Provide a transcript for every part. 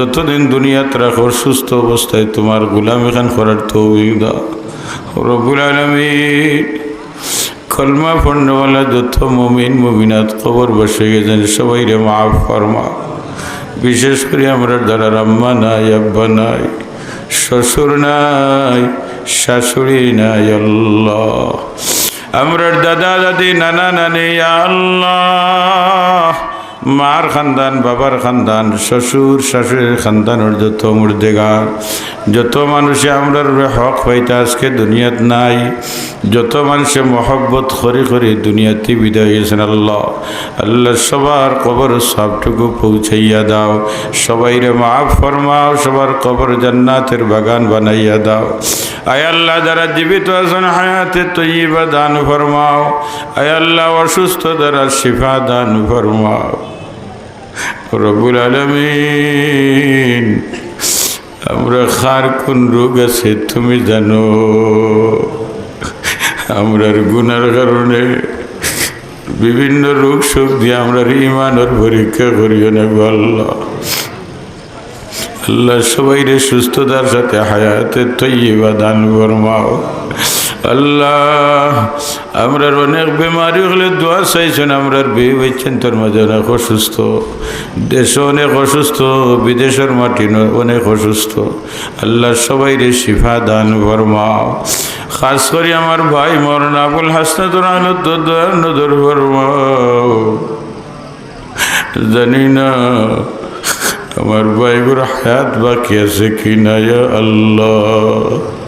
যতদিন দুনিয়াত রাখো, সুস্থ অবস্থায় তোমার গুলাম এখান করার তৌফিক দাও। কলমা পণ্যওয়ালা যত মমিন, মমিনাত খবর বসে গেছেন সবাই রে মাফ ফরমা। বিশেষ করে আমরা যারা আম্মা নাই, আব্বা নাই, শ্বশুর নাই, শাশুড়ি নাই, আল্লাহ। আমরার দাদা, দাদি, নানা, নানি, আল্লাহ। মার খানদান, বাবার খানদান, শ্বশুর, শাশুড়ির খানদানের যত মুর্দেগার, যত মানুষে আমরার হক পাইতে আজকে দুনিয়াত নাই, যত মানুষে মহব্বত করি করি দুনিয়াতে বিদায় হয়েছেন আল্লাহ। আল্লাহ সবার কবর সবটুকু পৌঁছাইয়া দাও। সবাই রে মাফ ফরমাও, সবার কবর জান্নাতের বাগান বানাইয়া দাও। আয় আল্লাহ, যারা জীবিত আছেন হায়াতে তৈবা দান ফরমাও। আয় আল্লাহ, অসুস্থ যারা শিফা দান ফরমাও। রবুল আলমিন, আমরা খার কোন রোগ আছে তুমি জানো? আমরার গুনার কারণে বিভিন্ন রোগ শোক দিয়ে আমরা ইমানের পরীক্ষা করিও না আল্লাহ। আল্লাহ সবাই রে সুস্থতার সাথে হায়াতে তৈবা দান ফরমাও। আল্লাহ, আমরার অনেক বেমারি হলে দোয়া চাইছেন, আমরার বিয়ে হয়েছেন তোর মাঝে অনেক অসুস্থ। দেশে অনেক অসুস্থ, বিদেশের মাটি অনেক অসুস্থ। আল্লাহ সবাই রে শিফা দান ফরমাও। খাস করে আমার ভাই মরণ আবুল হাসনাতুর আলো তো দয়ার নজর ফরমাও। জানি না আমার ভাইগুর হায়াত বাকি আছে কি না আল্লাহ।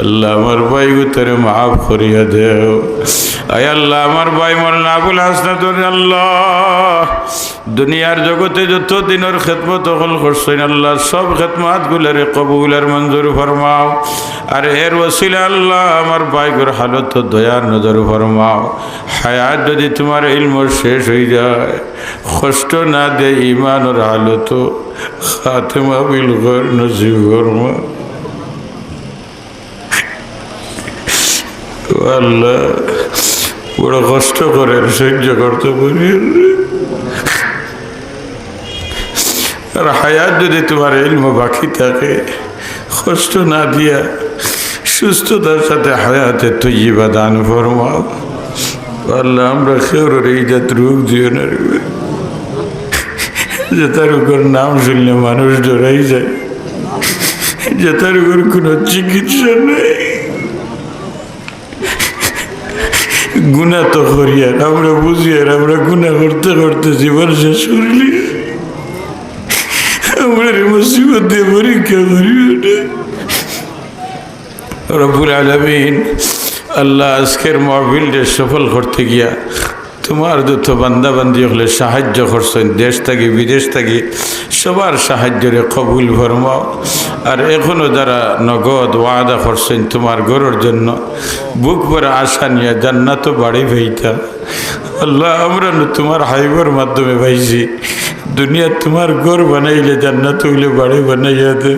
আল্লাহ আমার ভাইগু তোরে মাফ করিয়া দেও। আয় আল্লাহ আমার ভাই মরণ আবুল হাসনাতুর আল্লাহ। দুনিয়ার জগতে যত দিনের খেদমত হল করছেন আল্লাহ, সব খেদমাত গুলারে কবুলের মঞ্জুর ফরমাও। আর এর ওসিলে আল্লাহ আমার বাইকের হালত দয়ার নজর ফরমাও। হায়াত যদি তোমার ইলম শেষ হয়ে যায়, কষ্ট না দে ইমানের হালত খাতেমা বিল ঘর নসিব আল্লাহ বড় কষ্ট করে সহ্য করতে পারি আর হায়াত যদি তোমার ইলম বাকি থাকে, কষ্ট না দিয়া সুস্থতার সাথে হায়াতে তৈবা দান ফরমাও। আল্লাহ, আমরা কেউর এই জাত রোগ দিও না। যে তার উপর নাম শুনলে মানুষ ডরাই যায়। যে তার উপর কোনো চিকিৎসা নেই। গুণা তো করি আমরা বুঝি আর আমরা গুণা করতে করতে জীবন শেষ করলি। আমরা মুসিবত দিয়ে পরীক্ষা করি ওটা রব্বুল আলমিন আল্লাহ আজকের মহবিলটা সফল করতে গিয়া তোমার যত বান্দাবান্দি হলে সাহায্য করছেন, দেশ থাকি, বিদেশ থাকি, সবার সাহায্যরে কবুল ফরমাও। আর এখনও যারা নগদ ওয়াদা করছেন তোমার গরুর জন্য, বুক ভরে আশা নিয়ে জান্নাত বাড়ি ভাইতা আল্লাহ, আমরা তোমার হাইবার মাধ্যমে ভাইছি দুনিয়া তোমার ঘর বানাইলে জান্নাত হইলে বাড়ি বানাইয়া দে।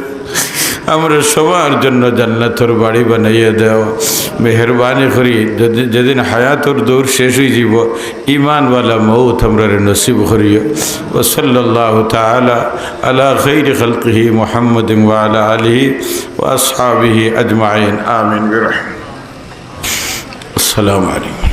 আমরা সবার জন্য জান্নাতর বাড়ি বানাইয়া দেও। মেহরবানি করি। যদি- যেদিন হায়াতর দৌড় শেষ হয়ে যাব ইমানওয়ালা মৌত আমরা নসিব করিও। ওসল্লাহ তালা আলা খৈর খলকহি মোহাম্মদ ওয়ালা আলহি ও আসহাবিহি আজমাইন। আমিন। আসসালামু আলাইকুম।